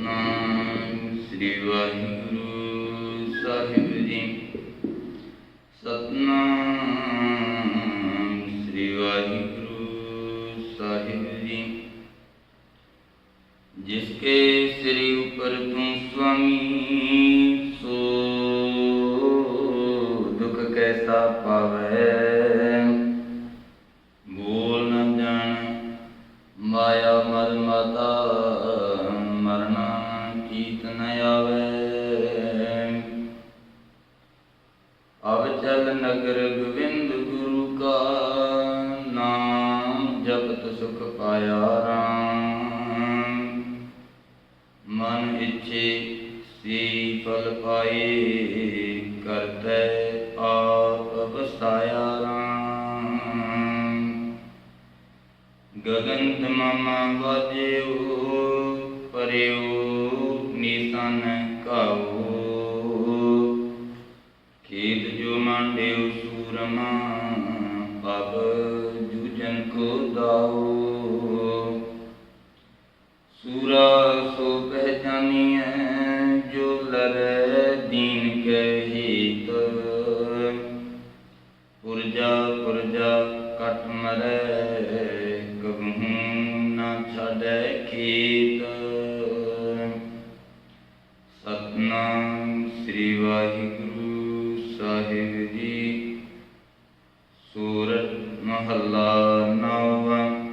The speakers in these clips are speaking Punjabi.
ਸਤਨਾਮ ਸ੍ਰੀ ਵਾਹਿਗੁਰੂ ਸਾਹਿਬ ਜੀ ਸਤਨਾਮ ਸ੍ਰੀ ਵਾਹਿਗੁਰੂ ਸਾਹਿਬ ਜੀ ਜਿਸਕੇ ਸ੍ਰੀ ਉਪਰ ਤੂੰ ਸੁਆਮੀ ਸੋ ਦੁਖ ਕੈਸਾ ਪਾਵੈ ਬੋਲ ਨ ਜਾਣ ਮਾਇਆ ਮਲ ਮਾਤਾ ਅਬ ਚਲ ਨਗਰ ਗੋਬਿੰਦ ਗੁਰੂ ਕਾ ਨਾਮ ਜਪਤ ਸੁਖ ਪਾਇਆ ਰਾਮ ਮਨ ਇੱਛੇ ਸੀ ਫਲ ਪਾਏ ਕਰਤੈ ਆਪ ਬਸਾਇਆ ਰਾਮ ਗਗਨ ਤਮਾਮਾ ਵਾਜਿਓ ਪਰਿਓ ਨੀਸਨ ਕਾਓ ਖੇਤ ਜੋ ਸੂਰਮਾ ਪਬ ਜੂਜਨ ਕੋ ਦਾਓ ਸੂਰਾ ਸੋ ਪਹਿਚਾਨੀਐ, ਜੋ ਲਰੈ ਦੀਨ ਕੇ ਹੀਤ। ਪੁਰਜਾ ਪੁਰਜਾ ਕਟ ਮਰੈ, ਕਬਹੂ ਨਾ ਛਾੜੈ ਖੇਤ। ਸਤਨਾਮ ਸਾਹਿਬ ਜੀ। ਸੂਰਤ ਮਹੱਲਾ ਨੌਵਾਂ।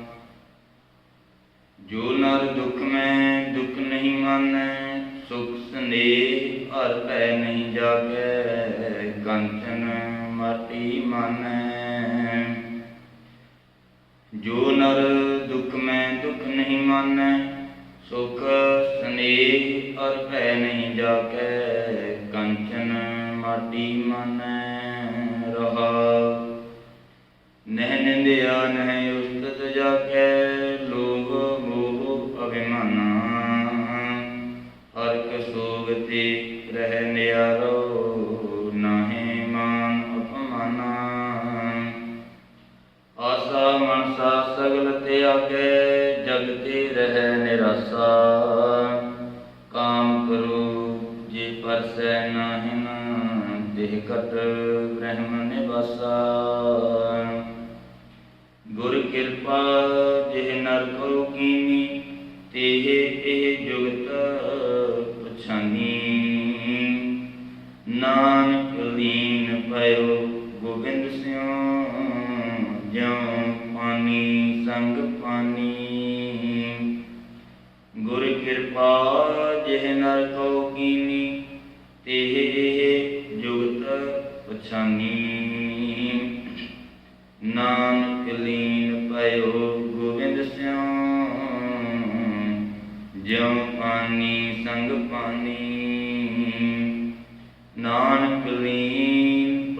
ਜੋ ਨਰ ਦੁਖ ਮੈਂ ਦੁਖ ਨਹੀਂ ਮਾਨੈ, ਸੁਖ ਸੰਦੇਹ ਹਰ ਪੈ ਨਹੀਂ ਜਾਗੈ, ਕੰਚਨ ਮਾਟੀ ਮਾਨੈ। ਜੋ ਨਰ ਦੁਖ ਮੈਂ ਦੁਖ ਨਹੀਂ ਮਾਨੈ, ਸੁਖ ਸਨੇਹ ਹਰ ਭੈ ਨਹੀਂ ਜਾਕੈ ਕੰਚਨ ਮਾਟੀ ਮਾਨੈ ਰਹਾ। ਨਹਿ ਨਿੰਦਿਆ ਨਹਿ ਉਸਤਤ ਜਾਕੈ ਲੋਭ ਮੋਹ ਅਭਿਮਾਨਾ। ਹਰ ਕ ਸੋਗਤੀ ਰਹਿ ਨਿਆਰੋ, ਨਾਹੀ ਮਾਨ ਅਪਮਾਨਾ। ਆਸਾ ਮਨਸਾ ਸਗਲ ਤਿਆਗੈ ਜਗ ਤੇ ਰਹਿ ਨਿਰਾਸਾ। ਕਾਮ ਕਰੋ, ਜੇ ਪਰਸੈ ਨਾਹਿਨ ਦੇਹ ਕਟ ਬ੍ਰਹਮ ਨਿਵਾਸਾ। ਗੁਰ ਕਿਰਪਾ ਜਿਹ ਨਰ ਕੋ ਕੀਨੀ ਤੇਹ ਇਹ ਜੁਗਤ ਪਛਾਨੀ। ਨਾਨਕ ਲੀਨ ਭਇਓ ਗੋਬਿੰਦ ਸਿਉ, ਜਿਉ ਪਾਣੀ ਸੰਗ ਪਾਣੀ ਗੁਰ ਕਿਰਪਾ ਜਿਹ ਨਰ ਕੋ ਕੀਨੀ ਤੇਹ ਪਛਾਨੀ ਨਾਨਕ ਲੀਨ ਭਇਓ ਗੋਬਿੰਦ ਸਿਉ। ਜਿਉ ਪਾਣੀ ਸੰਗ ਪਾਣੀ। ਨਾਨਕ ਲੀਨ